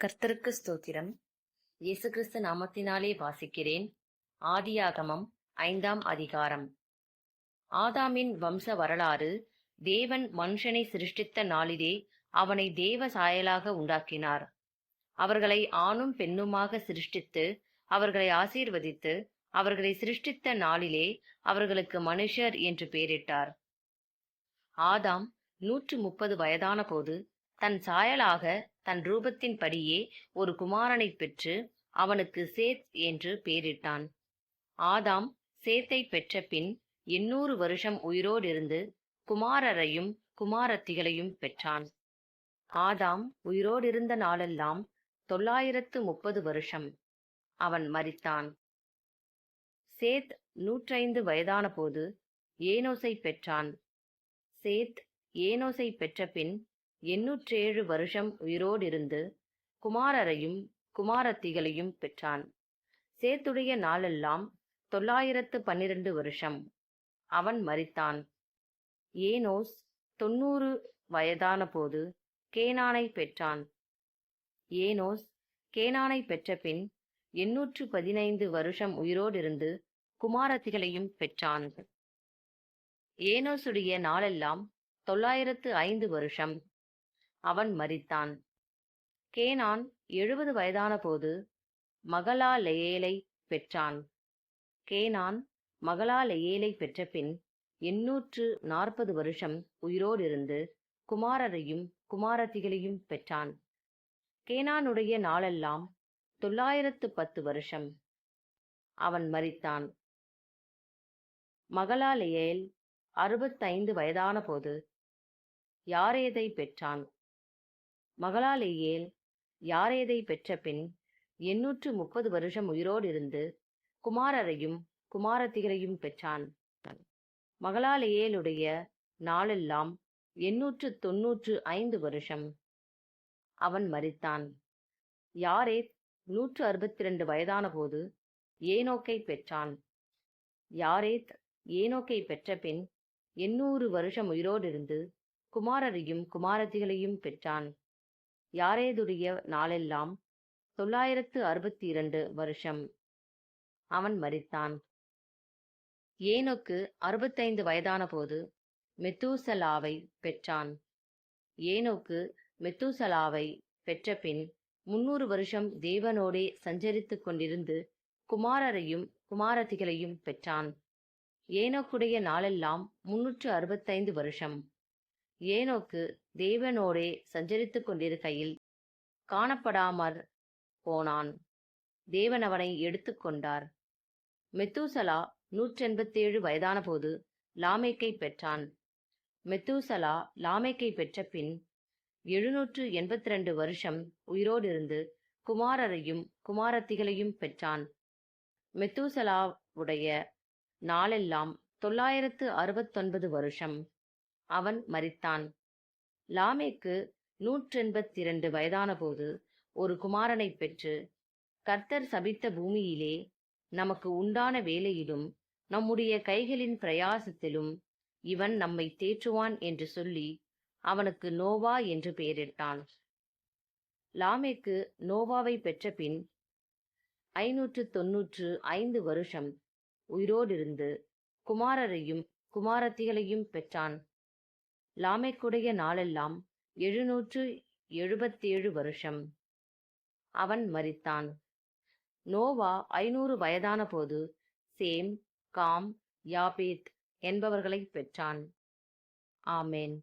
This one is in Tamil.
கர்த்தருக்கு ஸ்தோத்திரம். இயேசு கிறிஸ்து நாமத்தினாலே வாசிக்கிறேன். ஆதியாகமம் ஐந்தாம் அதிகாரம். ஆதாமின் வம்ச வரலாறு தேவன் மனுஷனை சிருஷ்டித்த நாளிலே அவனை தேவ சாயலாக உண்டாக்கினார். அவர்களை ஆணும் பெண்ணுமாக சிருஷ்டித்து அவர்களை ஆசீர்வதித்து அவர்களை சிருஷ்டித்த நாளிலே அவர்களுக்கு மனுஷர் என்று பெயரிட்டார். ஆதாம் நூற்று முப்பது வயதான போது தன் சாயலாக தன் ரூபத்தின்படியே ஒரு குமாரனைப் பெற்று அவனுக்கு சேத் என்று பெயரிட்டான். ஆதாம் சேத்தை பெற்ற பின் எண்ணூறு வருஷம் உயிரோடிருந்து குமாரரையும் குமாரத்திகளையும் பெற்றான். ஆதாம் உயிரோடிருந்த நாளெல்லாம் தொள்ளாயிரத்து முப்பது வருஷம். அவன் மறித்தான் சேத் நூற்றைந்து வயதான போது ஏனோசை பெற்றான். சேத் ஏனோசை பெற்ற பின் எண்ணூற்றேழு வருஷம் உயிரோடிருந்து குமாரரையும் குமாரத்திகளையும் பெற்றான். சேத்துடைய நாளெல்லாம் தொள்ளாயிரத்து பன்னிரண்டு வருஷம். அவன் மறித்தான் ஏனோஸ் தொன்னூறு வயதான போது கேனானை பெற்றான். ஏனோஸ் கேனானை பெற்ற பின் எண்ணூற்று பதினைந்து வருஷம் உயிரோடிருந்து குமாரத்திகளையும் பெற்றான். ஏனோசுடைய நாளெல்லாம் தொள்ளாயிரத்து ஐந்து வருஷம். அவன் மரித்தான். கேனான் எழுபது வயதான போது மகளா பெற்றான். கேனான் மகளா பெற்றபின் பெற்ற பின் எண்ணூற்று நாற்பது வருஷம் உயிரோடிருந்து குமாரரையும் குமாரத்திகளையும் பெற்றான். கேனானுடைய நாளெல்லாம் தொள்ளாயிரத்து பத்து வருஷம். அவன் மறித்தான் மகளாலேயேல் அறுபத்தைந்து வயதான போது யாரேதை பெற்றான்? மகளாலேயேல் யாரேதை பெற்ற பின் எண்ணூற்று முப்பது வருஷம் உயிரோடிருந்து குமாரரையும் குமாரத்திகளையும் பெற்றான். மகளாலேயேலுடைய நாளெல்லாம் எண்ணூற்று தொன்னூற்று ஐந்து வருஷம் அவன் மறித்தான். யாரேத் நூற்று அறுபத்தி ரெண்டு வயதான போது ஏனோக்கை பெற்றான். யாரேத் ஏனோக்கை பெற்ற பின் எண்ணூறு வருஷம் உயிரோடிருந்து குமாரரையும் குமாரத்திகளையும் பெற்றான். யாரேதுடைய நாளெல்லாம் தொள்ளாயிரத்து அறுபத்தி இரண்டு வருஷம். அவன் மறித்தான் ஏனோக்கு அறுபத்தைந்து வயதான போது மெத்தூசலாவை பெற்றான். ஏனோக்கு மெத்தூசலாவை பெற்ற பின் முன்னூறு வருஷம் தேவனோடே சஞ்சரித்துக் கொண்டிருந்து குமாரரையும் குமாரதிகளையும் பெற்றான். ஏனோக்குடைய நாளெல்லாம் முன்னூற்று அறுபத்தைந்து வருஷம். ஏனோக்கு தேவனோடே சஞ்சரித்துக் கொண்டிருக்கையில் காணப்படாமற் போனான். தேவன் அவனை எடுத்துக்கொண்டார் மெத்தூசலா நூற்றெண்பத்தேழு வயதான போது லாமேக்கை பெற்றான். மெத்தூசலா லாமேக்கை பெற்ற பின் எழுநூற்று எண்பத்தி ரெண்டு வருஷம் உயிரோடிருந்து குமாரரையும் குமாரத்திகளையும் பெற்றான். மெத்தூசலாவுடைய நாளெல்லாம் தொள்ளாயிரத்து அறுபத்தொன்பது வருஷம். அவன் மரித்தான். லாமேக்கு நூற்றெண்பத்திரண்டு வயதானபோது ஒரு குமாரனைப் பெற்று கர்த்தர் சபித்த பூமியிலே நமக்கு உண்டான வேலையிலும் நம்முடைய கைகளின் பிரயாசத்திலும் இவன் நம்மை தேற்றுவான் என்று சொல்லி அவனுக்கு நோவா என்று பெயரிட்டான். லாமேக்கு நோவாவை பெற்ற பின் ஐநூற்று தொன்னூற்று ஐந்து வருஷம் உயிரோடிருந்து குமாரரையும் குமாரத்திகளையும் பெற்றான். லாமேக்குடைய நாளெல்லாம் எழுநூற்று எழுபத்தேழு வருஷம். அவன் மறித்தான் நோவா ஐநூறு வயதான போது சேம் காம் யாபேத் என்பவர்களை பெற்றான். ஆமேன்.